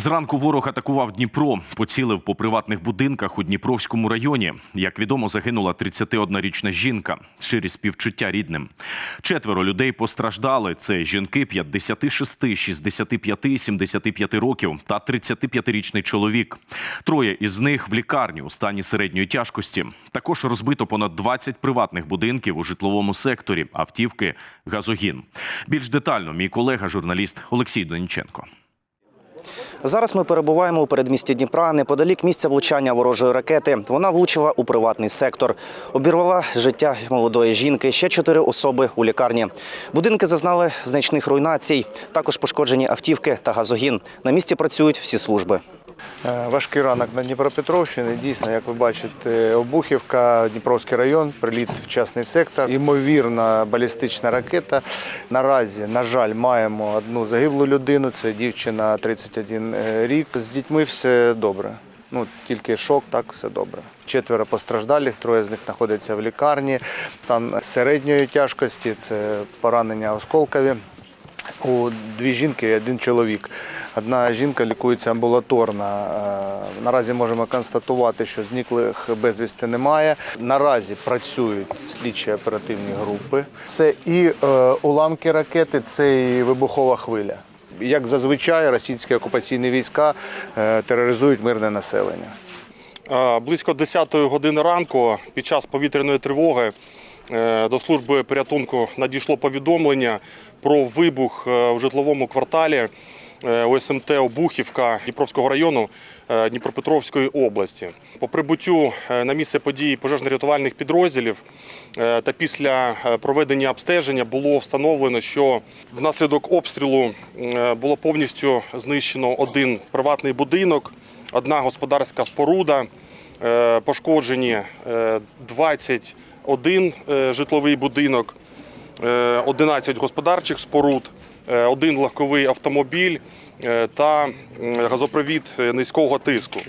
Зранку ворог атакував Дніпро, поцілив по приватних будинках у Дніпровському районі. Як відомо, загинула 31-річна жінка. Щирі співчуття рідним. Четверо людей постраждали. Це жінки 56, 65, 75 років та 35-річний чоловік. Троє із них в лікарні у стані середньої тяжкості. Також розбито понад 20 приватних будинків у житловому секторі, автівки, газогін. Більш детально мій колега, журналіст Олексій Доніченко. Зараз ми перебуваємо у передмісті Дніпра, неподалік місця влучання ворожої ракети. Вона влучила у приватний сектор, обірвала життя молодої жінки. Ще чотири особи у лікарні. Будинки зазнали значних руйнацій. Також пошкоджені автівки та газогін. На місці працюють всі служби. Е, Важкий ранок на Дніпропетровщині. Дійсно, як ви бачите, Обухівка, Дніпровський район, приліт в частний сектор. Ймовірна балістична ракета. Наразі, на жаль, маємо одну загиблу людину. Це дівчина 31 рік. З дітьми все добре. Ну, тільки шок, так все добре. Четверо постраждалих, троє з них знаходяться в лікарні. Там середньої тяжкості, це поранення осколкові. У дві жінки і один чоловік. Одна жінка лікується амбулаторно. Е, Наразі можемо констатувати, що зниклих безвісти немає. Наразі працюють слідчі оперативні групи. Це і е, уламки ракети, це і вибухова хвиля. Як зазвичай, російські окупаційні війська е, тероризують мирне населення. Близько 10 години ранку під час повітряної тривоги до служби порятунку надійшло повідомлення про вибух в житловому кварталі ОСМТ Обухівка Дніпровського району е, Дніпропетровської області. По прибуттю е, на місце події пожежно-рятувальних підрозділів е, та після е, проведення обстеження було встановлено, що внаслідок обстрілу е, було повністю знищено один приватний будинок, одна господарська споруда. Е, Пошкоджені е, 21 е, житловий будинок, е, 11 господарчих споруд, е, один легковий автомобіль е, та газопровід е, низького тиску.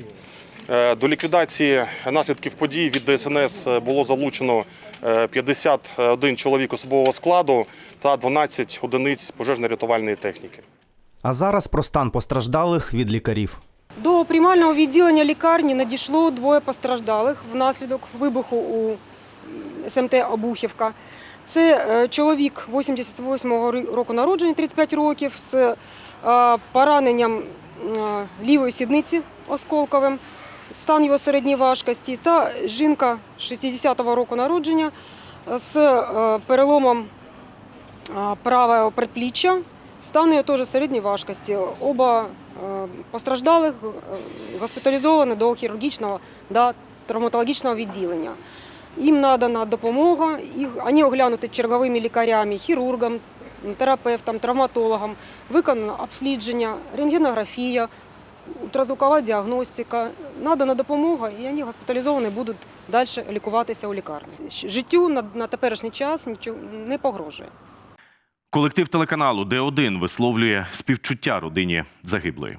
Е, До ліквідації наслідків подій від ДСНС було залучено е, 51 чоловік особового складу та 12 одиниць пожежно-рятувальної техніки. А зараз про стан постраждалих від лікарів. До приймального відділення лікарні надійшло двоє постраждалих внаслідок вибуху у СМТ Обухівка. Це е, чоловік 88-го року народження, 35 років, з е, пораненням е, лівої сідниці осколковим, стан його середньої важкості, та жінка 60-го року народження з е, переломом правого предпліччя. Стан ее теж середньої важкості. Оба е, постраждалих е, госпіталізовані до хірургічного та травматологічного відділення. Їм надана допомога, їх, вони оглянуті черговими лікарями, хірургом, терапевтом, травматологам, виконано обслідження, рентгенографія, ультразвукова діагностика. Надана допомога, і вони госпіталізовані будуть далі лікуватися у лікарні. Життю на, на теперішній час нічого не погрожує. Колектив телеканалу Д1 висловлює співчуття родині загиблої.